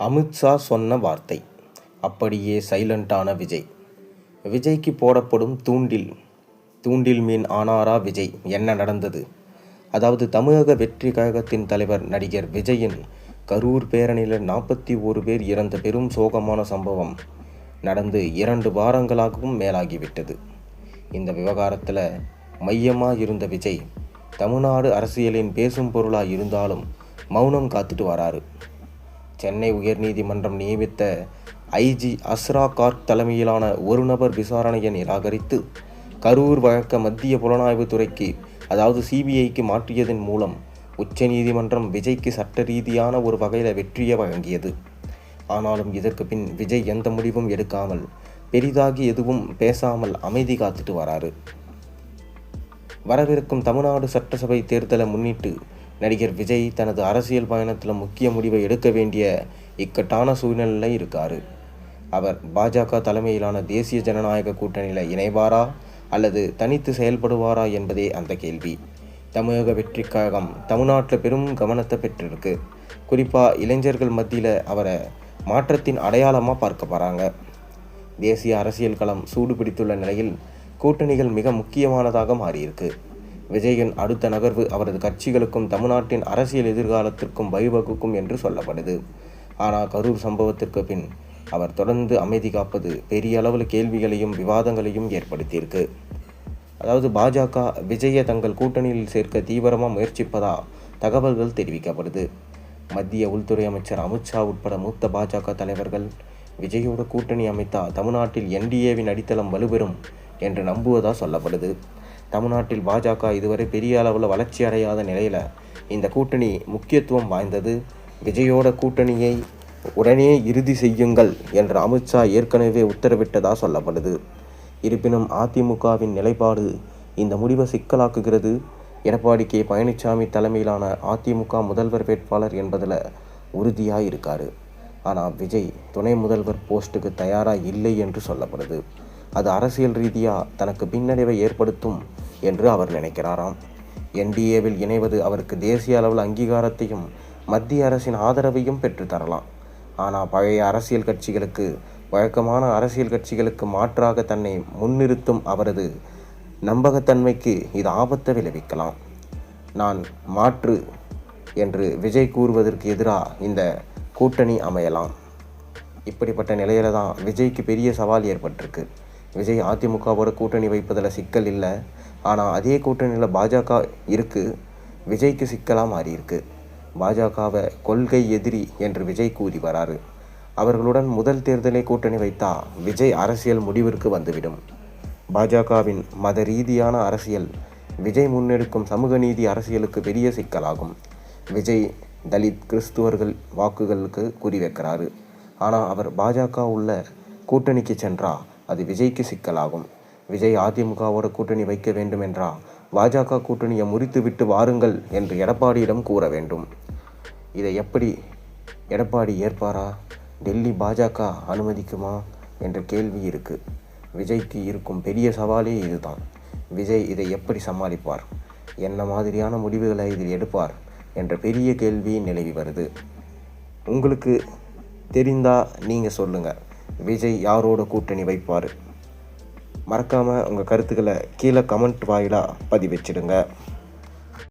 அமித்ஷா சொன்ன வார்த்தை. அப்படியே சைலண்டான விஜய். விஜய்க்கு போடப்படும் தூண்டில். தூண்டில் மீன் ஆனாரா விஜய்? என்ன நடந்தது? அதாவது தமிழக வெற்றி கழகத்தின் தலைவர் நடிகர் விஜயின் கரூர் பேரணியில் நாற்பத்தி ஒரு பேர் இறந்த பெரும் சோகமான சம்பவம் நடந்து இரண்டு வாரங்களாகவும் மேலாகிவிட்டது. இந்த விவகாரத்தில் மையமாக இருந்த விஜய் தமிழ்நாடு அரசியலின் பேசும் பொருளாக இருந்தாலும் மௌனம் காத்துட்டு வராரு. சென்னை உயர்நீதிமன்றம் நியமித்த ஐஜி அஸ்ரா கார்க் தலைமையிலான ஒரு நபர் விசாரணையை நிராகரித்து கரூர் வழக்க மத்திய புலனாய்வுத் துறைக்கு அதாவது சிபிஐக்கு மாற்றியதன் மூலம் உச்சநீதிமன்றம் விஜய்க்கு சட்ட ரீதியான ஒரு வகையில் வெற்றியை வழங்கியது. ஆனாலும் இதற்கு பின் விஜய் எந்த முடிவும் எடுக்காமல் பெரிதாகி எதுவும் பேசாமல் அமைதி காத்துட்டு வராரு. வரவிருக்கும் தமிழ்நாடு சட்டசபை தேர்தலை முன்னிட்டு நடிகர் விஜய் தனது அரசியல் பயணத்தில் முக்கிய முடிவை எடுக்க வேண்டிய இக்கட்டான சூழ்நிலையில் இருக்கார். அவர் பாஜக தலைமையிலான தேசிய ஜனநாயக கூட்டணியில் இணைவாரா அல்லது தனித்து செயல்படுவாரா என்பதே அந்த கேள்வி. தமிழக வெற்றி கழகம் தமிழ்நாட்டில் பெரும் கவனத்தை பெற்றிருக்கு. குறிப்பாக இளைஞர்கள் மத்தியில் அவரை மாற்றத்தின் அடையாளமாக பார்க்க போகிறாங்க தேசிய அரசியல் களம் சூடு பிடித்துள்ள நிலையில் கூட்டணிகள் மிக முக்கியமானதாக மாறியிருக்கு. விஜயின் அடுத்த நகர்வு அவரது கட்சிகளுக்கும் தமிழ்நாட்டின் அரசியல் எதிர்காலத்திற்கும் வழிவகுக்கும் என்று சொல்லப்படுது ஆனால் கரூர் சம்பவத்திற்கு பின் அவர் தொடர்ந்து அமைதி காப்பது பெரிய அளவில் கேள்விகளையும் விவாதங்களையும் ஏற்படுத்தியிருக்கு. அதாவது பாஜக விஜயை தங்கள் கூட்டணியில் சேர்க்க தீவிரமாக முயற்சிப்பதா தகவல்கள் தெரிவிக்கப்படுது. மத்திய உள்துறை அமைச்சர் அமித்ஷா உட்பட மூத்த பாஜக தலைவர்கள் விஜயோட கூட்டணி அமைத்தா தமிழ்நாட்டில் என்டிஏவின் அடித்தளம் வலுப்பெறும் என்று நம்புவதா சொல்லப்படுது. தமிழ்நாட்டில் பாஜக இதுவரை பெரிய அளவில் வளர்ச்சி அடையாத நிலையில் இந்த கூட்டணி முக்கியத்துவம் வாய்ந்தது. விஜயோட கூட்டணியை உடனே இறுதி செய்யுங்கள் என்று அமித்ஷா ஏற்கனவே உத்தரவிட்டதாக சொல்லப்படுது. இருப்பினும் அதிமுகவின் நிலைப்பாடு இந்த முடிவை சிக்கலாக்குகிறது. எடப்பாடி கே. பழனிசாமி தலைமையிலான அதிமுக முதல்வர் வேட்பாளர் என்பதில் உறுதியாக இருக்கார். ஆனால் விஜய் துணை முதல்வர் போஸ்ட்டுக்கு தயாராக இல்லை என்று சொல்லப்படுது. அது அரசியல் ரீதியாக தனக்கு பின்னடைவை ஏற்படுத்தும் என்று அவர் நினைக்கிறாராம். என்டிஏவில் இணைவது அவருக்கு தேசிய அளவில் அங்கீகாரத்தையும் மத்திய அரசின் ஆதரவையும் பெற்றுத்தரலாம் ஆனால் பழைய அரசியல் கட்சிகளுக்கு வழக்கமான அரசியல் கட்சிகளுக்கு மாற்றாக தன்னை முன்னிறுத்தும் அவரது நம்பகத்தன்மைக்கு இது ஆபத்தை விளைவிக்கலாம். நான் மாற்று என்று விஜய் கூறுவதற்கு எதிராக இந்த கூட்டணி அமையலாம். இப்படிப்பட்ட நிலையில தான் விஜய்க்கு பெரிய சவால் ஏற்பட்டிருக்கு. விஜய் அதிமுகவோட கூட்டணி வைப்பதில் சிக்கல் இல்லை. ஆனால் அதே கூட்டணியில் பாஜக இருக்குது விஜய்க்கு சிக்கலாக மாறியிருக்கு. பாஜகவை கொள்கை எதிரி என்று விஜய் கூறி வராரு. அவர்களுடன் முதல் தேர்தலை கூட்டணி வைத்தா விஜய் அரசியல் முடிவிற்கு வந்துவிடும். பாஜகவின் மத ரீதியான அரசியல் விஜய் முன்னெடுக்கும் சமூக நீதி அரசியலுக்கு பெரிய சிக்கலாகும். விஜய் தலித் கிறிஸ்துவர்கள் வாக்குகளுக்கு குறிவைக்கிறாரு ஆனால் அவர் பாஜக உள்ள கூட்டணிக்கு சென்றா அது விஜய்க்கு சிக்கலாகும். விஜய் அதிமுகவோட கூட்டணி வைக்க வேண்டும் என்றா பாஜக கூட்டணியை முறித்துவிட்டு வாருங்கள் என்று எடப்பாடியிடம் கூற வேண்டும். இதை எப்படி எடப்பாடி ஏற்பாரா? டெல்லி பாஜக அனுமதிக்குமா? என்ற கேள்வி இருக்கு. விஜய்க்கு இருக்கும் பெரிய சவாலே இதுதான். விஜய் இதை எப்படி சமாளிப்பார்? என்ன மாதிரியான முடிவுகளை இதில் எடுப்பார்? என்ற பெரிய கேள்வி நிலவி வருது. உங்களுக்கு தெரிந்தா நீங்கள் சொல்லுங்கள் விஜய் யாரோட கூட்டணி வைப்பார்? மறக்காமல் உங்கள் கருத்துக்களை கீழே கமெண்ட் வாயிலாக பதிவிச்சிடுங்க.